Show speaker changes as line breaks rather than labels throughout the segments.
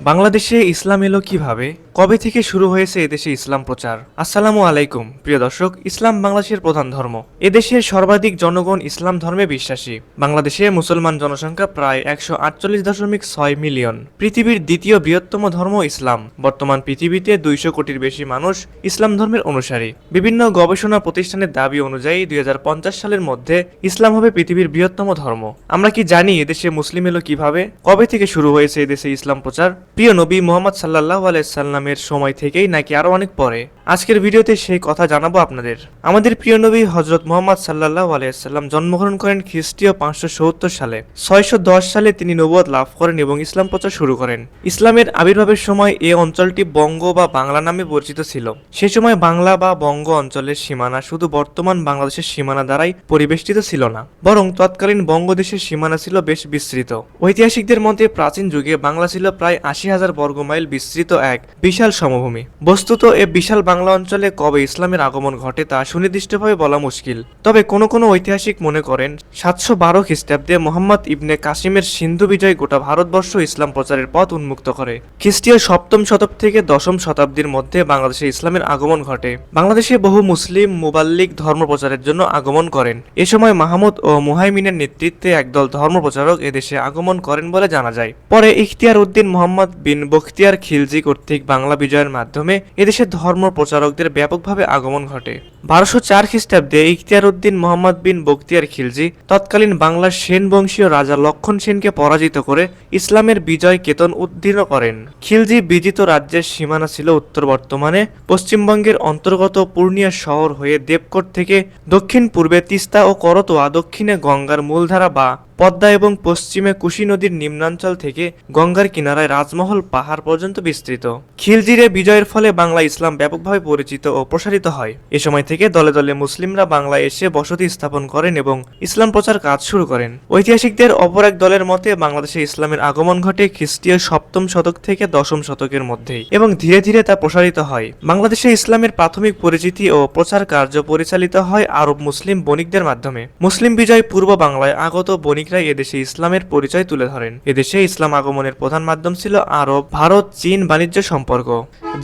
বাংলাদেশে ইসলাম এলো কীভাবে? কবে থেকে শুরু হয়েছে এদেশে ইসলাম প্রচার? আসসালামু আলাইকুম, প্রিয় দর্শক, ইসলাম বাংলাদেশের প্রধান ধর্ম। এদেশের সর্বাধিক জনগণ ইসলাম ধর্মে বিশ্বাসী। বাংলাদেশে মুসলমান জনসংখ্যা প্রায় একশো আটচল্লিশ দশমিক ছয় মিলিয়ন। পৃথিবীর দ্বিতীয় বৃহত্তম ধর্ম ইসলাম। বর্তমান পৃথিবীতে দুইশো কোটির বেশি মানুষ ইসলাম ধর্মের অনুসারী। বিভিন্ন গবেষণা প্রতিষ্ঠানের দাবি অনুযায়ী দুই হাজার পঞ্চাশ সালের মধ্যে ইসলাম হবে পৃথিবীর বৃহত্তম ধর্ম। আমরা কি জানি এদেশে মুসলিম এলো কীভাবে? কবে থেকে শুরু হয়েছে এদেশে ইসলাম প্রচার? প্রিয় নবী মোহাম্মদ সাল্লাহ আলাইসাল্লামের সময় থেকেই নাকি আরও অনেক পরে? আজকের ভিডিওতে সেই কথা জানাব আপনাদের। আমাদের প্রিয় নবী হজরত মোহাম্মদ সাল্লাহ আলাইসাল্লাম জন্মগ্রহণ করেন খ্রিস্টীয় পাঁচশো সত্তর সালে। ছয়শো দশ সালে তিনি নবুয়ত লাভ করেন এবং ইসলাম প্রচার শুরু করেন। ইসলামের আবির্ভাবের সময় এই অঞ্চলটি বঙ্গ বা বাংলা নামে পরিচিত ছিল। সে সময় বাংলা বা বঙ্গ অঞ্চলের সীমানা শুধু বর্তমান বাংলাদেশের সীমানা দ্বারাই পরিবেষ্টিত ছিল না, বরং তৎকালীন বঙ্গদেশের সীমানা ছিল বেশ বিস্তৃত। ঐতিহাসিকদের মতে প্রাচীন যুগে বাংলা ছিল প্রায় আশি হাজার বর্গমাইল বিস্তৃত এক বিশাল সমভূমি। বস্তুত এ বিশাল বাংলা অঞ্চলে কবে ইসলামের আগমন ঘটে তা সুনির্দিষ্টভাবে বলা মুশকিল। তবে কোনো কোনো ঐতিহাসিক মনে করেন, সাতশো বারো খ্রিস্টাব্দে মোহাম্মদ ইবনে কাসিমের সিন্ধু বিজয় গোটা ভারতবর্ষ ইসলাম প্রচারের পথ উন্মুক্ত করে। খ্রিস্টীয় সপ্তম শতক থেকে দশম শতাব্দীর মধ্যে বাংলাদেশে ইসলামের আগমন ঘটে। বাংলাদেশে বহু মুসলিম, মুবাল্লিক ধর্ম প্রচারের জন্য আগমন করেন। এ সময় মাহমুদ ও মুহাইমিনের নেতৃত্বে একদল ধর্ম প্রচারক এদেশে আগমন করেন বলে জানা যায়। পরে ইখতিয়ার উদ্দিন মোহাম্মদ বিন বখতিয়ার খিলজি কর্তৃক বাংলা বিজয়ের মাধ্যমে এদেশে ধর্ম প্রচারকদের ব্যাপকভাবে আগমন ঘটে। বারোশো চার খ্রিস্টাব্দে ইখতিয়ার উদ্দিন মোহাম্মদ বিন বখতিয়ার খিলজি তৎকালীন বাংলার সেন বংশীয় রাজা লক্ষণ সেনকে পরাজিত করে ইসলামের বিজয় কেতন উদ্দীর্ণ করেন। খিলজি বিজিত রাজ্যের সীমানা ছিল উত্তর বর্তমানে, পশ্চিমবঙ্গের অন্তর্গত পূর্ণিয়া শহর হয়ে দেবকোট থেকে দক্ষিণ পূর্বে তিস্তা ও করতোয়া দক্ষিণে গঙ্গার মূলধারা বা পদ্মা এবং পশ্চিমে কুশি নদীর নিম্নাঞ্চল থেকে গঙ্গার কিনারায় রাজমহল পাহাড় পর্যন্ত বিস্তৃত। খিলজিরে বিজয়ের ফলে বাংলা ইসলাম ব্যাপকভাবে পরিচিত ও প্রসারিত হয়। এ সময় থেকে দলে দলে মুসলিমরা বাংলায় এসে বসতি স্থাপন করেন এবং ইসলাম প্রচার কাজ শুরু করেন। ঐতিহাসিকদের অপর এক দলের মতে, বাংলাদেশে ইসলামের আগমন ঘটে খ্রিস্টীয় সপ্তম শতক থেকে দশম শতকের মধ্যেই এবং ধীরে ধীরে তা প্রসারিত হয়। বাংলাদেশে ইসলামের প্রাথমিক পরিচিতি ও প্রচার কার্য পরিচালিত হয় আরব মুসলিম বণিকদের মাধ্যমে। মুসলিম বিজয় পূর্ব বাংলায় আগত বণিকরাই এদেশে ইসলামের পরিচয় তুলে ধরেন। এদেশে ইসলাম আগমনের প্রধান মাধ্যম ছিল আরব, ভারত, চীন বাণিজ্য সম্পর্ক।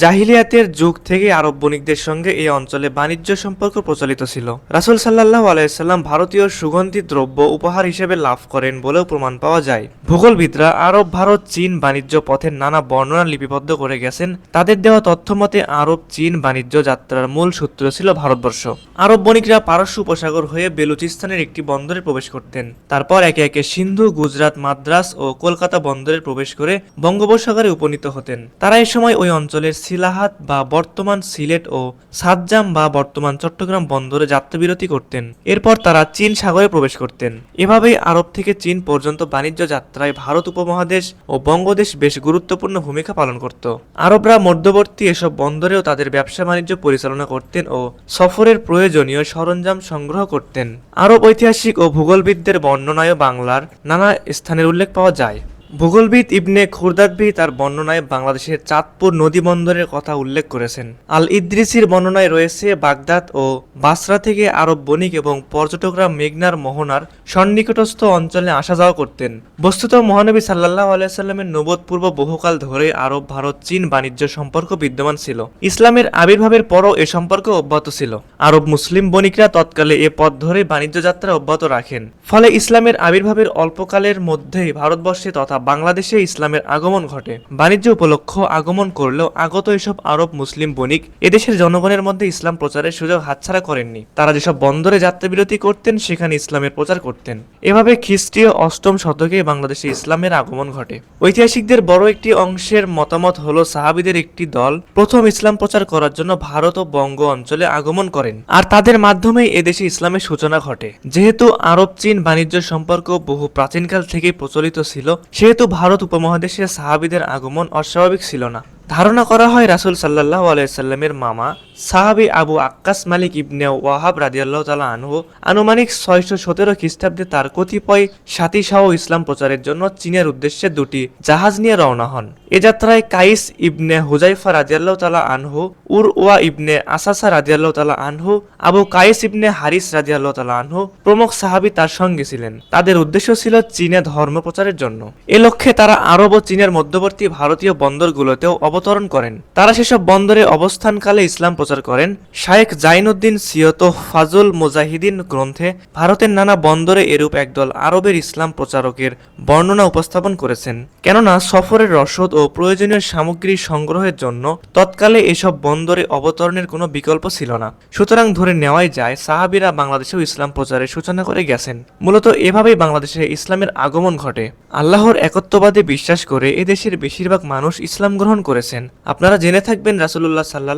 জাহিলিয়াতের যুগ থেকে আরব বণিকদের সঙ্গে এই অঞ্চলে বাণিজ্য সম্পর্ক প্রচলিত ছিল। রাসুল সাল্লাহ আলাইসাল্লাম ভারতীয় সুগন্ধি দ্রব্য উপহার হিসেবে লাভ করেন বলেও প্রমাণ পাওয়া যায়। ভূগোলবিদরা আরব, ভারত, চীন বাণিজ্য পথের নানা বর্ণনা লিপিবদ্ধ করে গেছেন। তাদের দেওয়া তথ্য মতে আরব, চীন বাণিজ্য যাত্রার মূল সূত্র ছিল ভারতবর্ষ। আরব বণিকরা পারস্য উপসাগর হয়ে বেলুচিস্তানের একটি বন্দরে প্রবেশ করতেন। তারপর একে একে একে সিন্ধু, গুজরাট, মাদ্রাস ও কলকাতা বন্দরে প্রবেশ করে বঙ্গোপসাগরে উপনীত হতেন। তারা এ সময় ওই অঞ্চলের সিলাহাত বা বর্তমান সিলেট ও সাতজাম বা বর্তমান চট্টগ্রাম বন্দরে যাত্রাবিরতি করতেন। এরপর তারা চীন সাগরে প্রবেশ করতেন। এভাবেই আরব থেকে চীন পর্যন্ত বাণিজ্য যাত্রায় ভারত উপমহাদেশ ও বঙ্গদেশ বেশ গুরুত্বপূর্ণ ভূমিকা পালন করত। আরবরা মধ্যবর্তী এসব বন্দরেও তাদের ব্যবসা বাণিজ্য পরিচালনা করতেন ও সফরের প্রয়োজনীয় সরঞ্জাম সংগ্রহ করতেন। আরব ঐতিহাসিক ও ভূগোলবিদদের বর্ণনায় বাংলার নানা স্থানের উল্লেখ পাওয়া যায়। ভূগোলবিদ ইবনে খুরদাদবি তার বর্ণনায় বাংলাদেশের চাঁদপুর নদী বন্দরের কথা উল্লেখ করেছেন। আল ইদ্রিসির বর্ণনায় রয়েছে, বাগদাদ ও বাসরা থেকে আরব বণিক এবং পর্যটকরা মেঘনার মোহনার সন্নিকটস্থ অঞ্চলে আসা যাওয়া করতেন। বস্তুত মহানবী সাল্লাহ আলাইসাল্লামের নবদ পূর্ব বহুকাল ধরে আরব, ভারত, চীন বাণিজ্য সম্পর্ক বিদ্যমান ছিল। ইসলামের আবির্ভাবের পরও এ সম্পর্ক অব্যাহত ছিল। আরব মুসলিম বণিকরা তৎকালে এ পথ ধরে বাণিজ্য যাত্রা অব্যাহত রাখেন। ফলে ইসলামের আবির্ভাবের অল্পকালের মধ্যেই ভারতবর্ষে তথা বাংলাদেশে ইসলামের আগমন ঘটে। বাণিজ্য উপলক্ষ আগমন করলেও আগত এসব আরব মুসলিম বণিক এদেশের জনগণের মধ্যে ইসলাম প্রচারের সুযোগ হাতছাড়া করেননি। তারা যেসব বন্দরে যাত্রাবিরতি করতেন, সেখানে ইসলামের প্রচার করতেন। এভাবে খ্রিস্টীয় অষ্টম শতকে বাংলাদেশে ইসলামের আগমন ঘটে। ঐতিহাসিকদের বড় একটি অংশের মতামত হলো, সাহাবিদের একটি দল প্রথম ইসলাম প্রচার করার জন্য ভারত ও বঙ্গ অঞ্চলে আগমন করেন। আর তাদের মাধ্যমেই এদেশে ইসলামের সূচনা ঘটে। যেহেতু আরব চীন বাণিজ্য সম্পর্ক বহু প্রাচীনকাল থেকেই প্রচলিত ছিল সেহেতু ভারত উপমহাদেশে সাহাবিদের আগমন অস্বাভাবিক ছিল না। ধারণা করা হয় রাসুল সাল্লাহ আলাইসাল্লামের মামা সাহাবি আবু আক্কাস মালিক ইবনে ওয়াহাব রাদিয়াল্লাহ তালা আনহু আনুমানিক ছয়শো সতেরো খ্রিস্টাব্দে তার কতিপয় সাথী সহ ইসলাম প্রচারের জন্য চীনের উদ্দেশ্যে দুটি জাহাজ নিয়ে রওনা হন। এ যাত্রায় কাইস ইবনে হুজাইফা রাদিয়াল্লাহ তালা আনহু উর ওয়া ইবনে আসাসা রাদিয়াল্লাহ তালা আনহু, আবু কাইস ইবনে হারিস রাদিয়াল্লাহ তালা আনহু প্রমুখ সাহাবি তার সঙ্গে ছিলেন। তাদের উদ্দেশ্য ছিল চীনে ধর্ম প্রচারের জন্য। এ লক্ষ্যে তারা আরব ও চীনের মধ্যবর্তী ভারতীয় বন্দরগুলোতেও অবতরণ করেন। তারা সেসব বন্দরে অবস্থানকালে ইসলাম প্রচার করেন শায়েখ জাইনুদ্দিন সিয়ত ফাজুল মুজাহিদিন গ্রন্থে ভারতের নানা বন্দরে এরূপ একদল আরবের ইসলাম প্রচারকের বর্ণনা উপস্থাপন করেছেন। কেননা সফরের রসদ ও প্রয়োজনীয় সামগ্রী সংগ্রহের জন্য তৎকালে এসব বন্দরে অবতরণের কোনো বিকল্প ছিল না। সুতরাং ধরে নেওয়াই যায়, সাহাবিরা বাংলাদেশেও ইসলাম প্রচারের সূচনা করে গেছেন। মূলত এভাবেই বাংলাদেশে ইসলামের আগমন ঘটে। আল্লাহর একত্ববাদে বিশ্বাস করে এদেশের বেশিরভাগ মানুষ ইসলাম গ্রহণ করেছেন। আপনারা জেনে থাকবেন রাসুলুল্লাহ সাল্লাহ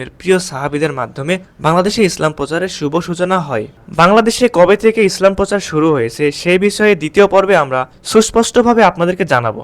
আলাইসাল্লামের প্রিয় সাহাবিদের মাধ্যমে বাংলাদেশে ইসলাম প্রচারের শুভ সূচনা হয়। বাংলাদেশে কবে থেকে ইসলাম প্রচার শুরু হয়েছে সেই বিষয়ে দ্বিতীয় পর্বে আমরা সুস্পষ্টভাবে আপনাদেরকে জানাব।